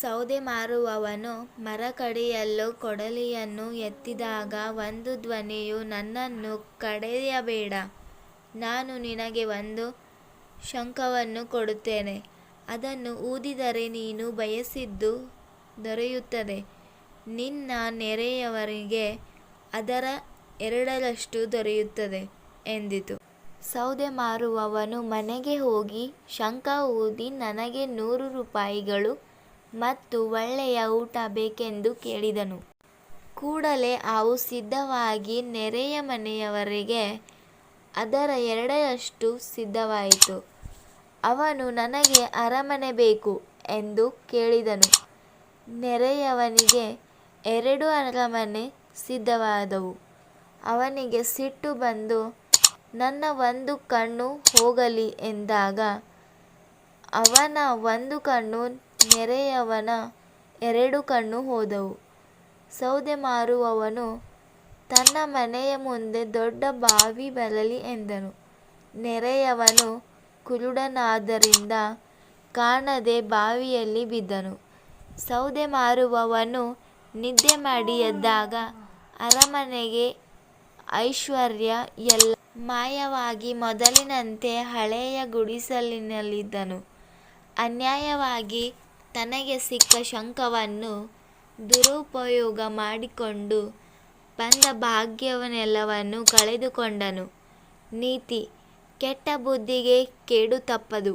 ಸೌದೆ ಮಾರುವವನು ಮರ ಕೊಡಲಿಯನ್ನು ಎತ್ತಿದಾಗ ಒಂದು ಧ್ವನಿಯು ನನ್ನನ್ನು ಕಡೆಯಬೇಡ ನಾನು ನಿನಗೆ ಒಂದು ಶಂಖವನ್ನು ಕೊಡುತ್ತೇನೆ, ಅದನ್ನು ಊದಿದರೆ ನೀನು ಬಯಸಿದ್ದು ದೊರೆಯುತ್ತದೆ, ನಿನ್ನ ನೆರೆಯವರಿಗೆ ಅದರ ಎರಡರಷ್ಟು ದೊರೆಯುತ್ತದೆ ಎಂದಿತು. ಸೌದೆ ಮಾರುವವನು ಮನೆಗೆ ಹೋಗಿ ಶಂಖ ಊದಿ ನನಗೆ ನೂರು ರೂಪಾಯಿಗಳು ಮತ್ತು ಒಳ್ಳೆಯ ಊಟ ಬೇಕೆಂದು ಕೇಳಿದನು. ಕೂಡಲೇ ಅವು ಸಿದ್ಧವಾಗಿ ನೆರೆಯ ಮನೆಯವರಿಗೆ ಅದರ ಎರಡರಷ್ಟು ಸಿದ್ಧವಾಯಿತು. ಅವನು, ನನಗೆ ಅರಮನೆ ಬೇಕು ಎಂದು ಕೇಳಿದನು. ನೆರೆಯವನಿಗೆ ಎರಡು ಅರಮನೆ ಸಿದ್ಧವಾದವು. ಅವನಿಗೆ ಸಿಟ್ಟು ಬಂದು, ನನ್ನ ಒಂದು ಕಣ್ಣು ಹೋಗಲಿ ಎಂದಾಗ, ಅವನ ಒಂದು ಕಣ್ಣು ನೆರೆಯವನ ಎರಡು ಕಣ್ಣು ಹೋದವು. ಸೌದೆ ಮಾರುವವನು, ತನ್ನ ಮನೆಯ ಮುಂದೆ ದೊಡ್ಡ ಬಾವಿ ಬರಲಿ ಎಂದನು. ನೆರೆಯವನು ಕುರುಡನಾದ್ದರಿಂದ ಕಾಣದೆ ಬಾವಿಯಲ್ಲಿ ಬಿದ್ದನು. ಸೌದೆ ಮಾರುವವನು ನಿದ್ದೆ ಮಾಡಿ ಎದ್ದಾಗ ಅರಮನೆಗೆ ಐಶ್ವರ್ಯ ಎಲ್ಲ ಮಾಯವಾಗಿ ಮೊದಲಿನಂತೆ ಹಳೆಯ ಗುಡಿಸಲಿನಲ್ಲಿದ್ದನು. ಅನ್ಯಾಯವಾಗಿ ತನಗೆ ಸಿಕ್ಕ ಶಂಖವನ್ನು ದುರುಪಯೋಗ ಮಾಡಿಕೊಂಡು ಬಂದ ಭಾಗ್ಯವನ್ನೆಲ್ಲವನ್ನು ಕಳೆದುಕೊಂಡನು. ನೀತಿ ಕೆಟ್ಟ ಬುದ್ಧಿಗೆ ಕೇಡು ತಪ್ಪದು.